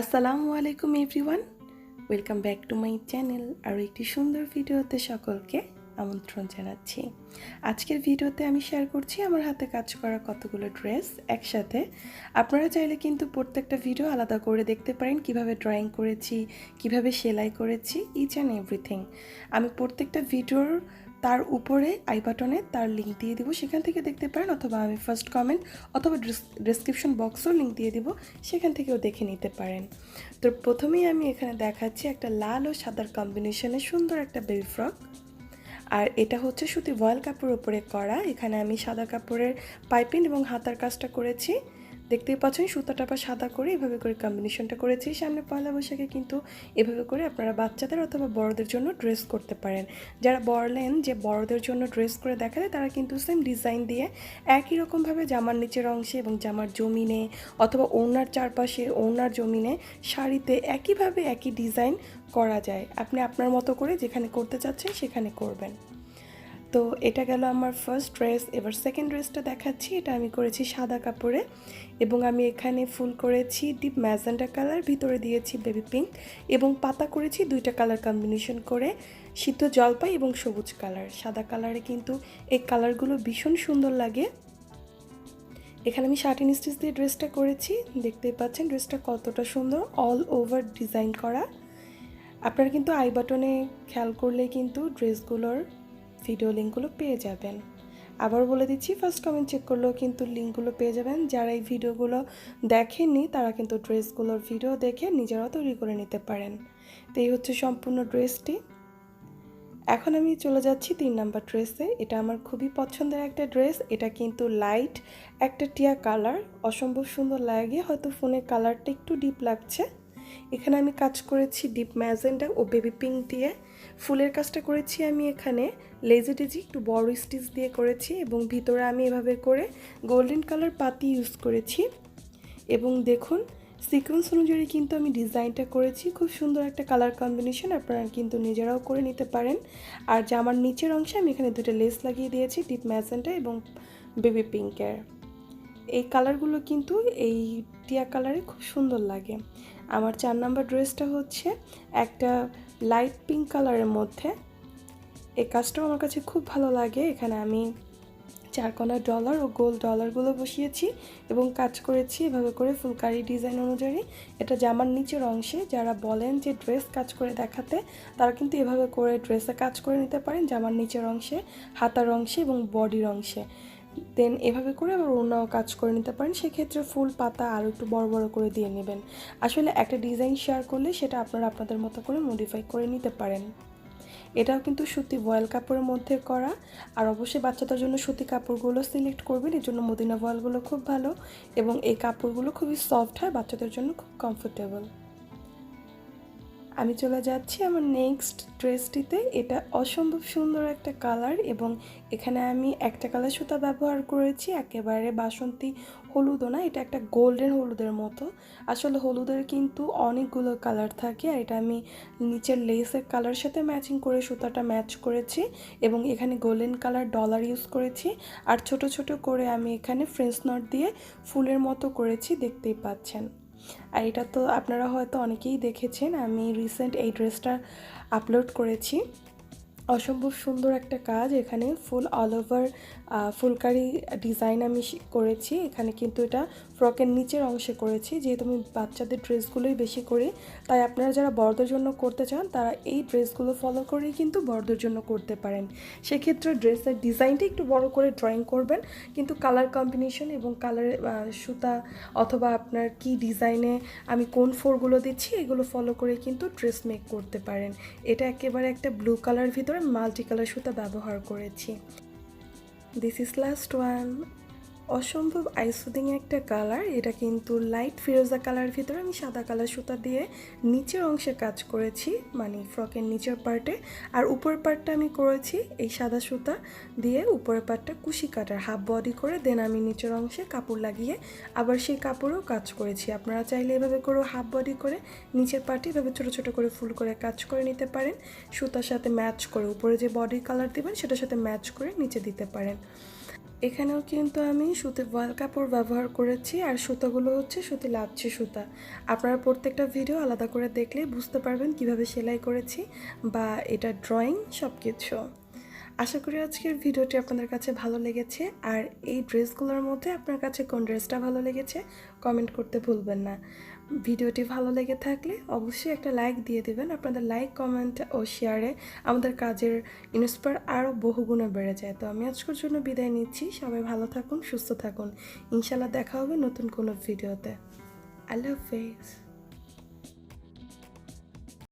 আসসালামু আলাইকুম everyone, welcome back to my channel আরও একটি সুন্দর ভিডিওতে সকলকে আমন্ত্রণ জানাচ্ছি। আজকের ভিডিওতে আমি শেয়ার করছি আমার হাতে কাজ করা কতগুলো ড্রেস একসাথে। আপনারা চাইলে কিন্তু প্রত্যেকটা ভিডিও আলাদা করে দেখতে পারেন, কীভাবে ড্রয়িং করেছি, কীভাবে সেলাই করেছি ইচ অ্যান্ড এভরিথিং আমি প্রত্যেকটা ভিডিওর তার উপরে আই বাটনে তার লিঙ্ক দিয়ে দিব। সেখান থেকে দেখতে পারেন অথবা আমি ফার্স্ট কমেন্ট অথবা ডিসক্রিপশন বক্সও লিঙ্ক দিয়ে দিব। সেখান থেকেও দেখে নিতে পারেন। তো প্রথমেই আমি এখানে দেখাচ্ছি একটা লাল ও সাদার কম্বিনেশনে সুন্দর একটা বেল ফ্রক আর এটা হচ্ছে সুতি ভয়েল কাপড়ের উপরে করা। এখানে আমি সাদা কাপড়ের পাইপিং এবং হাতার কাজটা করেছি। দেখতেই পাচ্ছেন, সুতাটা বা সাদা করে এভাবে করে কম্বিনেশনটা করেছি। সামনে পয়লা বৈশাখে কিন্তু এভাবে করে আপনারা বাচ্চাদের অথবা বড়দের জন্য ড্রেস করতে পারেন। যারা বললেন যে বড়দের জন্য ড্রেস করে দেখা যায় তারা কিন্তু সেম ডিজাইন দিয়ে একই রকমভাবে জামার নিচের অংশে এবং জামার জমিনে অথবা ওড়নার চারপাশে, ওড়নার জমিনে শাড়িতে একইভাবে একই ডিজাইন করা যায়। আপনি আপনার মতো করে যেখানে করতে চাচ্ছেন সেখানে করবেন। তো এটা গেল আমার ফার্স্ট ড্রেস এবার সেকেন্ড ড্রেসটা দেখাচ্ছি, এটা আমি করেছি সাদা কাপড়ে। এবং আমি এখানে ফুল করেছি ডিপ ম্যাজেন্ডা কালার ভিতরে দিয়েছি বেবি পিঙ্ক এবং পাতা করেছি দুইটা কালার কম্বিনেশন করে। শীত জলপাই এবং সবুজ কালার সাদা কালারে কিন্তু এই কালারগুলো ভীষণ সুন্দর লাগে। এখানে আমি শার্টিন স্টিচ দিয়ে ড্রেসটা করেছি। দেখতেই পাচ্ছেন ড্রেসটা কতটা সুন্দর অল ওভার ডিজাইন করা। আপনারা কিন্তু আই বাটনে খেয়াল করলে কিন্তু ড্রেসগুলোর ভিডিও লিঙ্কগুলো পেয়ে যাবেন। আবার বলে দিচ্ছি ফার্স্ট কমেন্ট চেক করলেও কিন্তু লিঙ্কগুলো পেয়ে যাবেন। যারা এই ভিডিওগুলো দেখেননি, তারা কিন্তু ড্রেসগুলোর ভিডিও দেখে নিজেরাও তৈরি করে নিতে পারেন। তো এই হচ্ছে সম্পূর্ণ ড্রেসটি এখন আমি চলে যাচ্ছি তিন নাম্বার ড্রেসে এটা আমার খুবই পছন্দের একটা ড্রেস এটা কিন্তু লাইট একটা টিয়া কালার অসম্ভব সুন্দর লাগে। হয়তো ফোনের কালারটা একটু ডিপ লাগছে। এখানে আমি কাজ করেছি ডিপ ম্যাজেন্ডা ও বেবি পিঙ্ক দিয়ে। ফুলের কাজটা করেছি আমি এখানে লেজি টেজি একটু বড় স্টিচ দিয়ে করেছি এবং ভিতরে আমি এভাবে করে গোল্ডেন কালার পাতি ইউজ করেছি। এবং দেখুন সিকোয়েন্স অনুযায়ী কিন্তু আমি ডিজাইনটা করেছি। খুব সুন্দর একটা কালার কম্বিনেশন আপনারা কিন্তু নিজেরাও করে নিতে পারেন। আর জামার নিচের অংশে আমি এখানে দুটো লেস লাগিয়ে দিয়েছি ডিপ ম্যাজেন্টা এবং বেবি পিঙ্কের এই কালারগুলো কিন্তু এই টিয়া কালারে খুব সুন্দর লাগে। আমার চার নাম্বার ড্রেসটা হচ্ছে একটা লাইট পিঙ্ক কালারের মধ্যে। এই কাজটাও আমার কাছে খুব ভালো লাগে। এখানে আমি চারকোনা ডলার ও গোল ডলারগুলো বসিয়েছি এবং কাজ করেছি এভাবে করে ফুলকারি ডিজাইন অনুযায়ী। এটা জামার নিচের অংশে যারা বলেন যে ড্রেস কাজ করে দেখাতে, তারা কিন্তু এভাবে করে ড্রেসে কাজ করে নিতে পারেন জামার নিচের অংশে, হাতার অংশে এবং বডির অংশে। দেন এভাবে করে আবার অন্যও কাজ করে নিতে পারেন। সেক্ষেত্রে ফুল পাতা আরও একটু বড় বড় করে দিয়ে নেবেন। আসলে একটা ডিজাইন শেয়ার করলে সেটা আপনারা আপনাদের মতো করে মডিফাই করে নিতে পারেন। এটাও কিন্তু সুতি ভয়েল কাপড়ের মধ্যে করা। আর অবশ্যই বাচ্চাদের জন্য সুতি কাপড়গুলো সিলেক্ট করবেন। এর জন্য মদিনা ভয়েলগুলো খুব ভালো এবং এই কাপড়গুলো খুবই সফট হয়, বাচ্চাদের জন্য খুব কমফোর্টেবল আমি চলে যাচ্ছি আমার নেক্সট ড্রেসটিতে এটা অসম্ভব সুন্দর একটা কালার এবং এখানে আমি একটা কালার সুতা ব্যবহার করেছি, একেবারে বাসন্তী হলুদও না, এটা একটা গোল্ডেন হলুদের মতো। আসলে হলুদের কিন্তু অনেকগুলো কালার থাকে আর এটা আমি নিচের লেসের কালার সাথে ম্যাচিং করে সুতাটা ম্যাচ করেছি এবং এখানে গোল্ডেন কালার ডলার ইউজ করেছি। আর ছোট ছোট করে আমি এখানে ফ্রেঞ্চ নট দিয়ে ফুলের মতো করেছি, দেখতেই পাচ্ছেন। আর এটা তো আপনারা হয়তো অনেকেই দেখেছেন, আমি রিসেন্ট এই ড্রেসটা আপলোড করেছি। অসম্ভব সুন্দর একটা কাজ, এখানে full all over phulkari design আমি করেছি। এখানে কিন্তু এটা ফ্রকের নিচের অংশে করেছি, যেহেতু আমি বাচ্চাদের ড্রেসগুলোই বেশি করি, তাই আপনারা যারা বড়দের জন্য করতে চান, তারা এই ড্রেসগুলো ফলো করেই কিন্তু বড়দের জন্য করতে পারেন। সেক্ষেত্রে ড্রেসের ডিজাইনটা একটু বড় করে ড্রয়িং করবেন, কিন্তু কালার কম্বিনেশন এবং কালার সুতা অথবা আপনার কি ডিজাইনে আমি কোন ফোরগুলো দিচ্ছি, এগুলো ফলো করে কিন্তু ড্রেস মেক করতে পারেন। এটা একেবারে একটা ব্লু কালার ভিতরে মাল্টি কালার সুতা ব্যবহার করেছি। দিস ইজ লাস্ট ওয়ান অসম্ভব আইসুদিং একটা কালার। এটা কিন্তু লাইট ফিরোজা কালার ভিতরে। আমি সাদা কালার সুতা দিয়ে নিচের অংশে কাজ করেছি মানে ফ্রকের নিচের পার্টে আর উপরের পার্টটা আমি করেছি এই সাদা সুতা দিয়ে। উপরের পার্টটা কুশি কাটার হাফ বডি করে। দেন আমি নিচের অংশে কাপড় লাগিয়ে আবার সেই কাপড়েও কাজ করেছি। আপনারা চাইলে এভাবে করেও হাফ বডি করে, নিচের পার্টে এভাবে ছোটো ছোটো করে ফুল করে কাজ করে নিতে পারেন। সুতার সাথে ম্যাচ করে। উপরে যে বডি কালার দেবেন, সেটার সাথে ম্যাচ করে নিচে দিতে পারেন। এখানেও কিন্তু আমি সুতি ওয়াল কাপড় ব্যবহার করেছি আর সুতাগুলো হচ্ছে সুতি লাচ্ছি সুতা। আপনারা প্রত্যেকটা ভিডিও আলাদা করে দেখলে বুঝতে পারবেন কীভাবে সেলাই করেছি বা এটা ড্রয়িং সব কিছু আশা করি আজকের ভিডিওটি আপনাদের কাছে ভালো লেগেছে। আর এই ড্রেসগুলোর মধ্যে আপনার কাছে কোন ড্রেসটা ভালো লেগেছে কমেন্ট করতে ভুলবেন না। ভিডিওটি ভালো লেগে থাকলে অবশ্যই একটা লাইক দিয়ে দেবেন। আপনাদের লাইক কমেন্ট ও শেয়ারে আমাদের কাজের ইন্সপায়ার আরও বহুগুণে বেড়ে যায়। তো আমি আজকের জন্য বিদায় নিচ্ছি। সবাই ভালো থাকুন, সুস্থ থাকুন। ইনশাল্লাহ দেখা হবে নতুন কোনো ভিডিওতে। আল্লাহ হাফেজ।